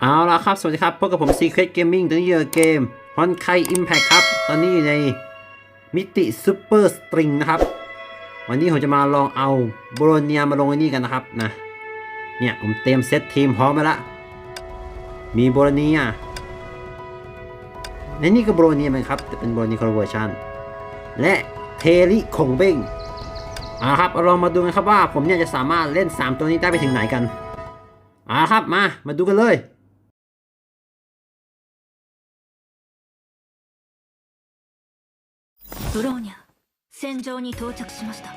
เอาละครับ สวัสดีครับ พบกับผม Secret Gaming ตอนนี้อกเกม h o n k a i Impact ครับ ตอนนี้อยู่ในมิติ Super String นะครับ วันนี้ผมจะมาลองเอาโบโลเนียมาลงไอ้นี่กันนะครับนะ เนี่ย ผมเตรียมเซตทีมพร้อมมาละ มีโบโลเนียในนี่ก็โบโลเนียเหมือนครับแต่เป็นโบโลเนียคอร์เวอร์ชันและเทริคงเบ้งเอาครับเราลองมาดูกันครับว่าผมเนี่ยจะสามารถเล่น 3 ตัวนี้ได้ไปถึงไหนกันเอาครับมา มาดูกันเลย ブローニャ戦場に到着しました。フ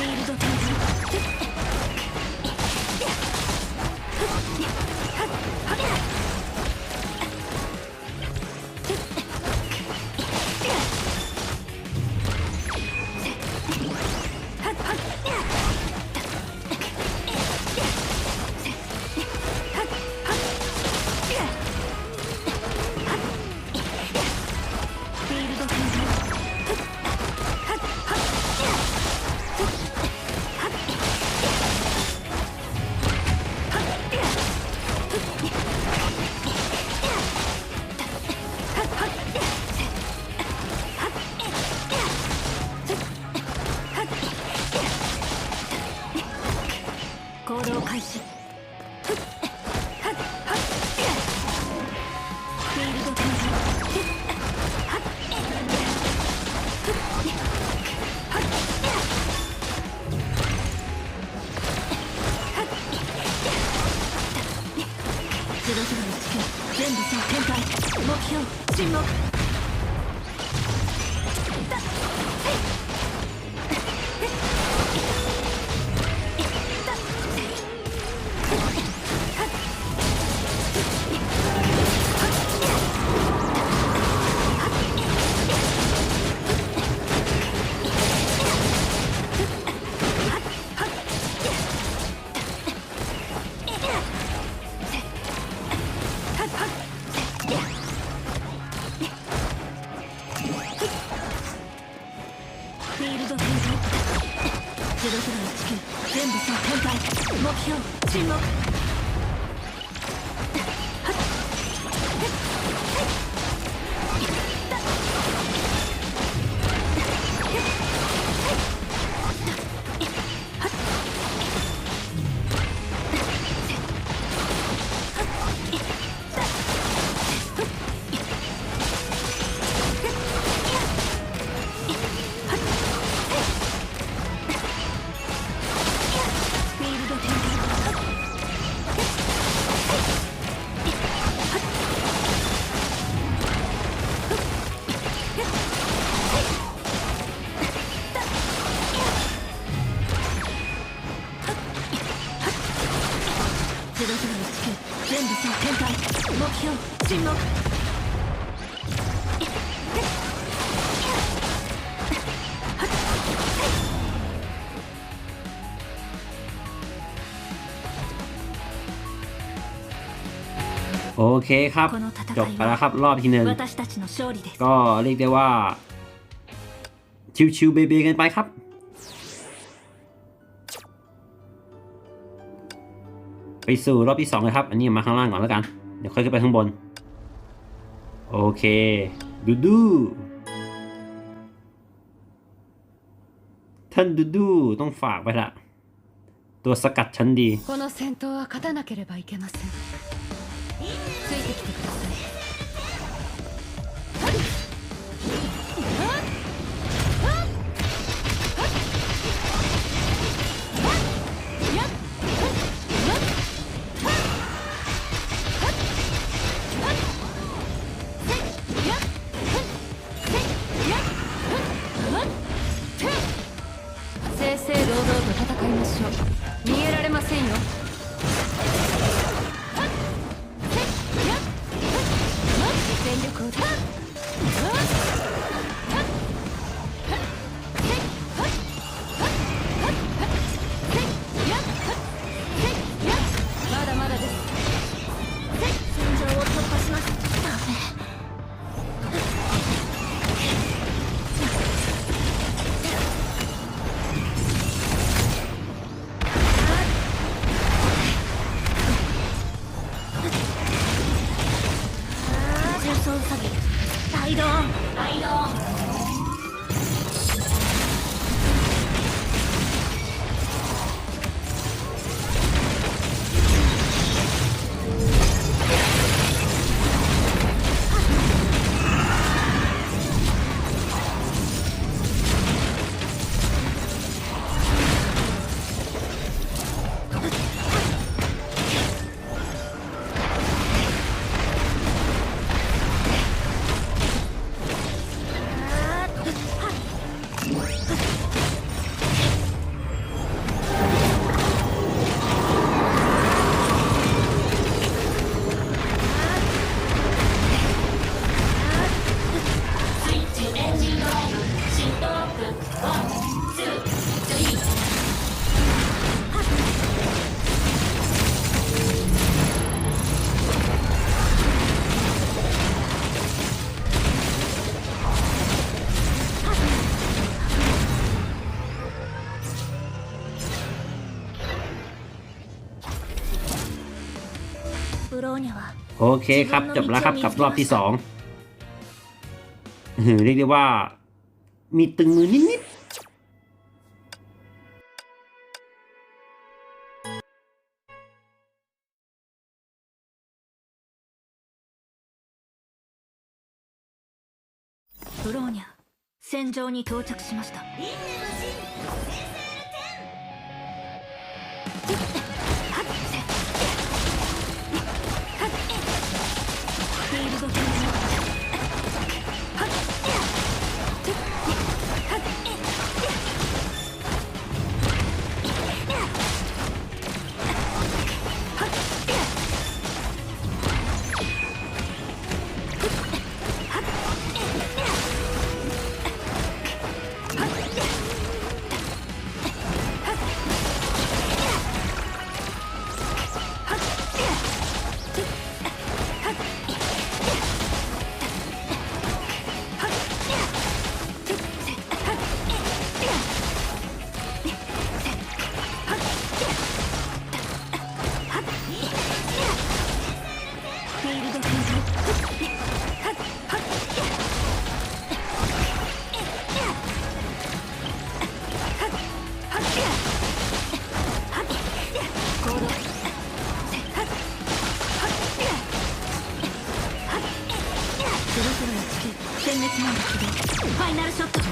ィールド展開。目標沈黙 표, 침묵. โอเคครับจบไปแล้วครับ รอบที่หนึ่งก็เรียกได้ว่า ชิวๆเบเบกันไปครับ ไปสู่รอบที่สองเลยครับ อันนี้มาข้างล่างก่อนแล้วกัน เดี๋ยวค่อยขึ้นไปข้างบน โอเค ดูดูท่านดูดูต้องฝากไปละ ตัวสกัดชั้นดี Thank you. เคครับ จบแล้วครับกับรอบที่สองอื้อหือเรียกได้ว่า มีตึงมือนิด ブローニャ戦場に到着しました ファイナルショット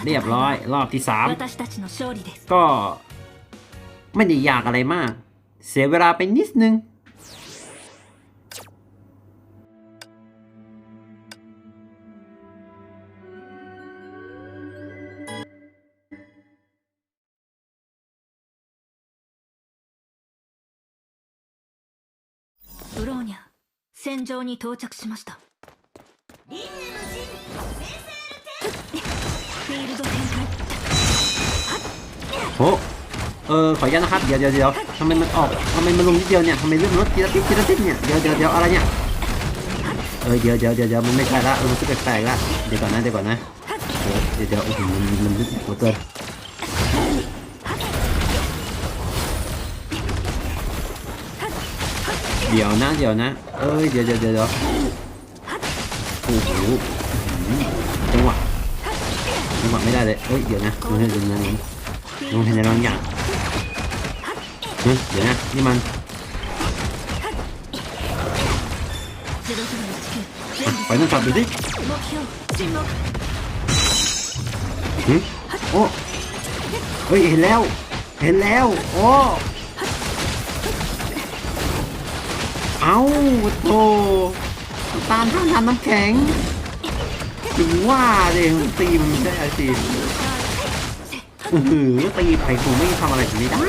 เอาละครับ เรียบร้อย รอบที่สาม 私たちの勝利です ก็ ไม่ได้ยากอะไรมาก เสียเวลาไปนิดนึง ブローニャ戦場に到着しました โอ้เออขออนุญาตนะครับ เดี๋ยวเดี๋ยวเดี๋ยวทำไมมันออกทำไมมันลงนิดเดียวเนี่ยทำไมเรื่องรถทีละทิศทีละทิศเนี่ย เดี๋ยวเดี๋ยวเดี๋ยวอะไรเนี่ย เออเดี๋ยวเดี๋ยวเดี๋ยวเดี๋ยวมันไม่ใช่ละเออมันรู้สึกแปลกๆละ เดี๋ยวก่อนนะเดี๋ยวก่อนนะเออเดี๋ยวเดี๋ยวโอ้โหมันมันลึกหัวเกินเดี๋ยวนะเดี๋ยวนะ เอ้ยเดี๋ยวเดี๋ยวเดี๋ยวเดี๋ยวโอ้โหอื้อหือจังหวะจังหวะไม่ได้เลยเอ้ยเดี๋ยวนะมันเห็นอะ ลงทันจะลงอย่างเฮ้ยเดี๋ยวนะนี่มันไปนู่นจับดูดิฮึโอ้เฮ้ยเห็นแล้ว เห็นแล้ว โอ้เอาโตตามท่านทำน้ำแข็งถึงว่าเลยตีมันไม่ได้ตี อือหือตีไปคงไม่ทำอะไรผมไม่ได้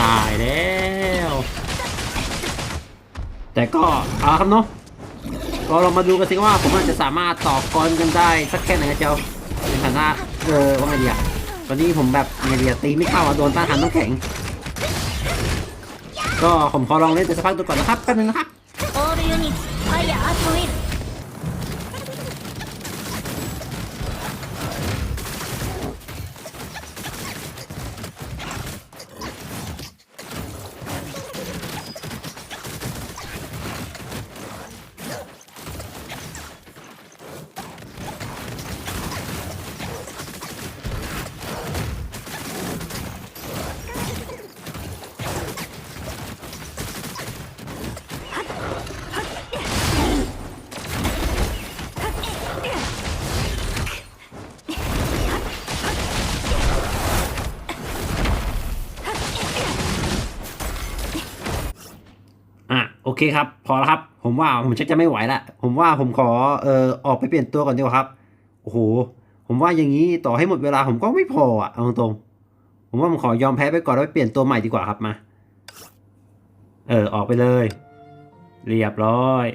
ตายแล้ว แต่ก็เอาครับเนาะก็เรามาดูกันสิว่าผมอาจจะสามารถต่อกรกันได้สักแค่ไหนนะเจ้าในฐานะเออว่าไงดีอะตอนนี้ผมแบบไงดีอะตีไม่เข้าอะโดนต้านทานน้ำแข็ง ก็ผมขอลองเล่นแต่สักพักดูก่อนนะครับแป๊บนึงนะครับ เคครับ พอแล้วครับ ผมว่าผมชักจะไม่ไหวละผมว่าผมขอเอ่อออกไปเปลี่ยนตัวก่อนดีกว่าครับ โอ้โห ผมว่าอย่างนี้ต่อให้หมดเวลาผมก็ไม่พออะเอาตรงๆผมว่าผมขอยอมแพ้ไปก่อนแล้วไปเปลี่ยนตัวใหม่ดีกว่าครับมา เออออกไปเลย เรียบร้อย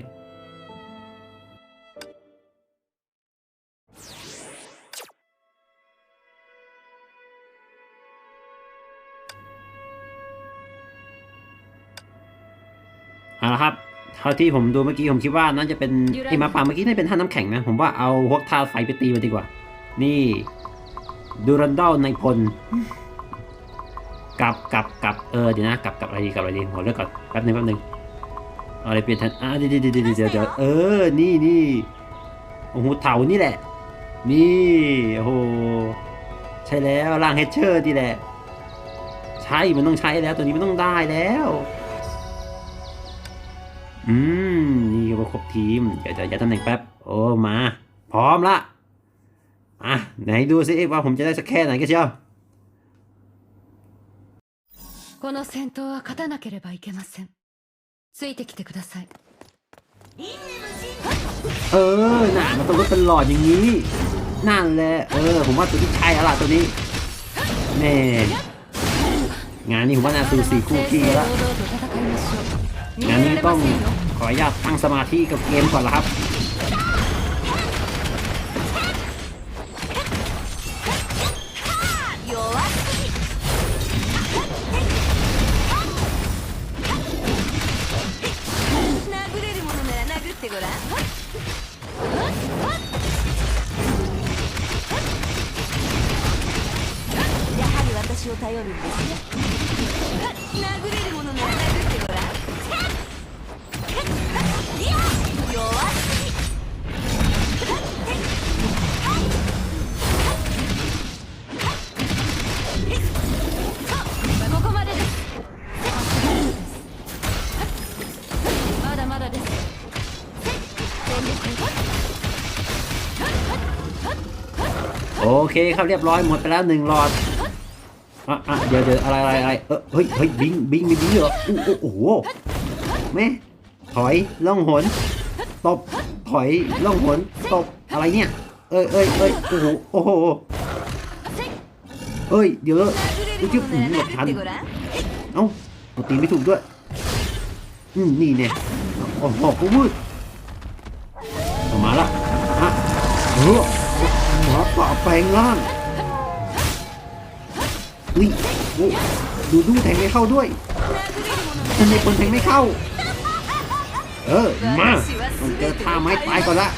เอาละครับเท่าที่ผมดูเมื่อกี้ผมคิดว่าน่าจะเป็นไอ้หมาป่าเมื่อกี้น่าจะเป็นท่าน้ำแข็งนะ ผมว่าเอาพวกท่าไฟไปตีมันดีกว่า นี่ดูรันดอลในพลกลับกลับกลับเออเดี๋ยวนะกลับกลับอะไรดีกลับอะไรดีหัวเลือกก่อนแป๊บนึงแป๊บนึงเอาอะไรเปลี่ยนทันอ่าเดี๋ยวเดี๋ยวเดี๋ยวเดี๋ยวเดี๋ยวเออนี่นี่โอ้โหเถานี่แหละ นี่โอ้โหใช่แล้วร่างเฮดเชอร์นี่แหละ ใช่มันต้องใช้แล้วตัวนี้มันต้องได้แล้ว อืม นี่ก็ครบทีม เดี๋ยวจะย้ายตำแหน่งแป๊บ โอ้มา พร้อมละ อ่ะ ไหนดูสิว่าผมจะได้สักแค่ไหนกันเชียว この戦闘は勝たなければいけませんついてきてください เออ น่ะ มันต้องรถเป็นหลอดอย่างนี้ นั่นแหละ เออ ผมว่าตัวนี้ใช่แล้วล่ะตัวนี้แน่งานนี้ผมว่าน่าสูสีคู่ขี้แล้ว งั้นต้องขออนุญาตตั้งสมาธิกับเกมก่อนละครับ โอเคครับเรียบร้อยหมดไปแล้วหนึ่งหลอดอะอะเดี๋ยวเดี๋ยวอะไรอะไรอะไรเออเฮ้ยเฮ้ยบิงบิงมีบิงเหรออู้โอ้โหแม่ถอยล่องหนตบถอยล่องหนตบอะไรเนี่ยเอ้ยเอ้ยเอ้ยโอ้โหโอ้โหเอ้ยเดี๋ยวกูจิ้มหมดทันเอ้าตีไม่ถูกด้วยอืมนี่เนี่ยโอ้โหกูมืดมาละฮะเออ หมาป่าแปลงร่างอุ้ยโอ้ดูดูแทงไม่เข้าด้วยทำไมคนแทงไม่เข้า เออ มาต้องเจอท่าไม้ตายก่อนละ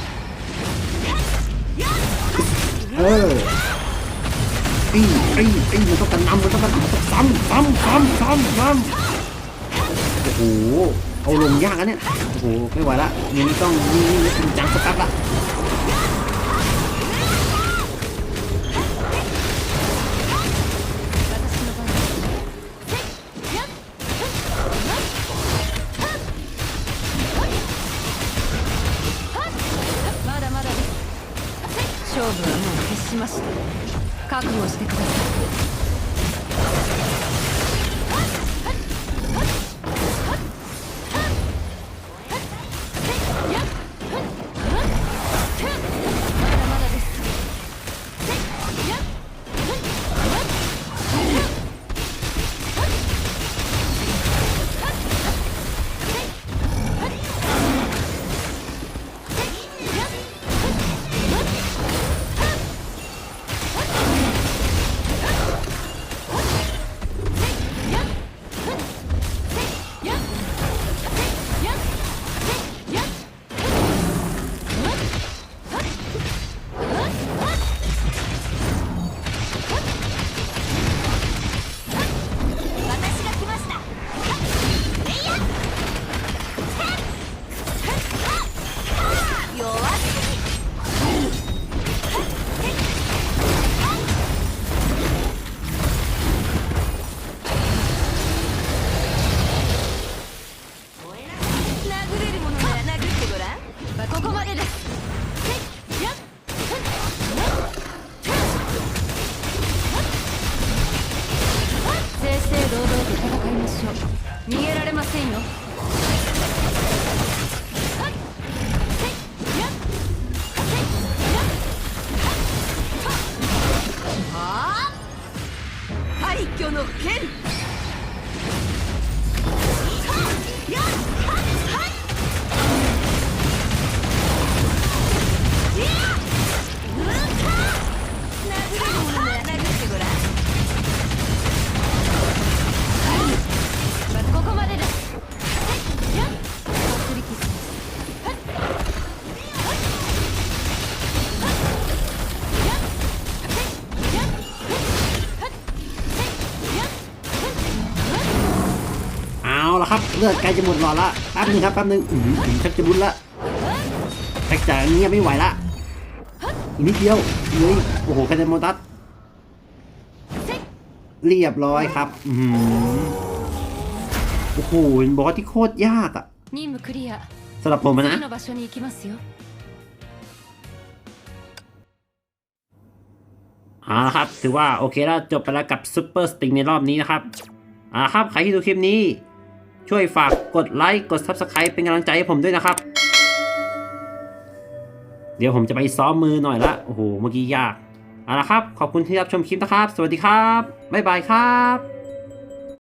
เออปีปีปีมันต้องกระนำมันต้องกระนำต้องซ้ำซ้ำซ้ำซ้ำซ้ำโอ้โห เอาลงยากอะเนี่ย โอ้โห ไม่ไหวละนี่นี่ต้องนี่นี่จริงจังสักพักละ 覚悟してください。 เลือดใกล้จะหมดหลอดละแป๊บนึงครับแป๊บนึงอืมชักจะบุญละแตกจากนี้ไม่ไหวละอีกนิดเดียวเฮ้ยโอ้โหคาเดมอตัสเรียบร้อยครับอืมโอ้โหบอสที่โคตรยากอะสำหรับผมนะเอาละครับถือว่าโอเคแล้วจบไปแล้วกับซูเปอร์สติงในรอบนี้นะครับเอาครับใครที่ดูคลิปนี้ ช่วยฝากกดไลค์กด Subscribe เป็นกำลังใจให้ผมด้วยนะครับ เดี๋ยวผมจะไปซ้อมมือหน่อยละ โอ้โห เมื่อกี้ยาก เอาละครับ ขอบคุณที่รับชมคลิปนะครับ สวัสดีครับ บ๊ายบายครับ